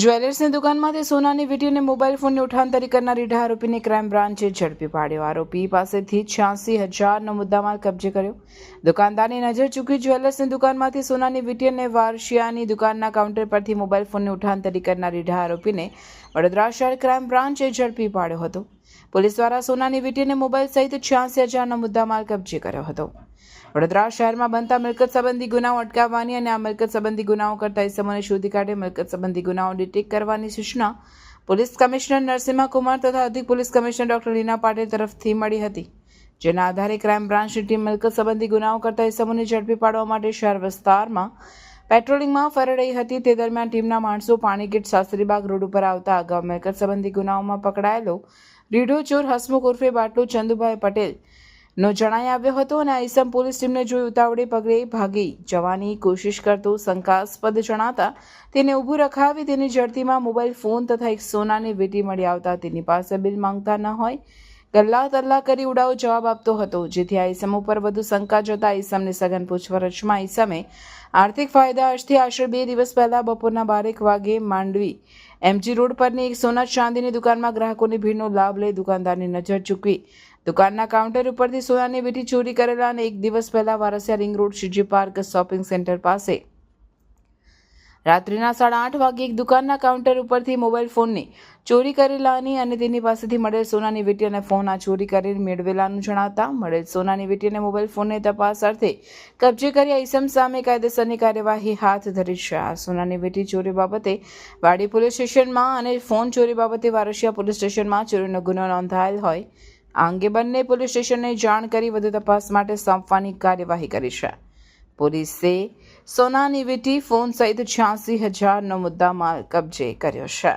જ્વેલર્સની દુકાનમાંથી સોનાની વીટીને મોબાઈલ ફોનની ઉઠાંતરી કરનાર રીઢા આરોપીને ક્રાઇમ બ્રાન્ચે ઝડપી પાડ્યો. આરોપી પાસેથી છ્યાસી હજારનો મુદ્દામાલ કબજે કર્યો. દુકાનદારની નજર ચૂકી જ્વેલર્સની દુકાનમાંથી સોનાની વીંટી અને વારશિયાની દુકાનના કાઉન્ટર પરથી મોબાઈલ ફોનની ઉઠાંતરી કરનાર રીઢા આરોપીને વડોદરા શહેર ક્રાઇમ બ્રાન્ચે ઝડપી પાડ્યો હતો. પોલીસ દ્વારા સોનાની વીટીને મોબાઈલ સહિત છ્યાસી હજારનો મુદ્દામાલ કબજે કર્યો હતો. વડોદરા શહેરમાં બનતા મિલકત સંબંધી ગુનાઓ અટકાવવાની અને આ મિલકત સંબંધી ગુનાઓ કરતા ઇસમોને શોધી કાઢી મિલકત સંબંધી ગુનાઓ ડિટેક્ટ કરવાની સૂચના પોલીસ કમિશનર નરસિંહા કુમાર તથા અધિક police commissioner doctor Leena Patil તરફથી મળી હતી, જેના આધારે ક્રાઇમ બ્રાન્ચની ટીમ મિલકત સંબંધી ગુનાઓ કરતા ઇસમોને ઝડપી પાડવા માટે શહેર વિસ્તારમાં પેટ્રોલિંગમાં ફરી રહી હતી. તે દરમિયાન ટીમના માણસો પાણીગેટ શાસ્ત્રીબાગ રોડ ઉપર આવતા અગાઉ મિલકત સંબંધી ગુનાઓમાં પકડાયેલો રીઢો ચોર હસમુખ ઉર્ફે બાટલો ચંદુભાઈ પટેલ નો જણાઈ આવ્યો હતો અને આઈસમ પોલીસ ટીમને જોઈ ઉતાવળે પગલે ભાગી જવાની કોશિશ કરતો શંકાસ્પદ જણાતા તેને ઊભું રખાવી તેની જડતીમાં મોબાઈલ ફોન તથા એક સોનાની વીંટી મળી આવતા તેની પાસે બિલ માંગતા ન હોય ગલ્લા તલ્લા કરી ઉડાવ જવાબ આપતો હતો. જેથી આ ઈસમ ઉપર વધુ શંકા જતા ઈસમની સઘન પૂછપરછમાં ઈસમે આર્થિક ફાયદા અર્થથી આશરે બે દિવસ પહેલા બપોરના બારેક વાગે માંડવી એમજી રોડ પરની એક સોના ચાંદીની દુકાનમાં ગ્રાહકોની ભીડનો લાભ લઈ દુકાનદારની નજર ચૂકવી. દુકાનના કાઉન્ટર ઉપરથી સોનાની વીંટી ચોરી કરેલા અને એક દિવસ પહેલા Varasiya ring road CG park shopping centre પાસે રાત્રિના સાડા આઠ વાગે એક દુકાનના કાઉન્ટર ઉપરથી મોબાઈલ ફોનની ચોરી કરેલાની અને તેની પાસેથી મળેલ સોનાની વેટી અને ફોન આ ચોરી કરી મેળવેલાનું જણાવતા મળેલ સોનાની વેટી અને મોબાઈલ ફોનને તપાસ અર્થે કબજે કરી આઈસમ સામે કાયદેસરની કાર્યવાહી હાથ ધરી છે. આ સોનાની વેટી ચોરી બાબતે વાડી પોલીસ સ્ટેશનમાં અને ફોન ચોરી બાબતે વારસિયા પોલીસ સ્ટેશનમાં ચોરીનો ગુનો નોંધાયેલ હોય. આ અંગે બંને પોલીસ સ્ટેશનને જાણ કરી વધુ તપાસ માટે સોંપવાની કાર્યવાહી કરી છે. પોલીસે સોનાની વીટી ફોન સહિત છ્યાસી હજારનો મુદ્દામાલ કબજે કર્યો છે.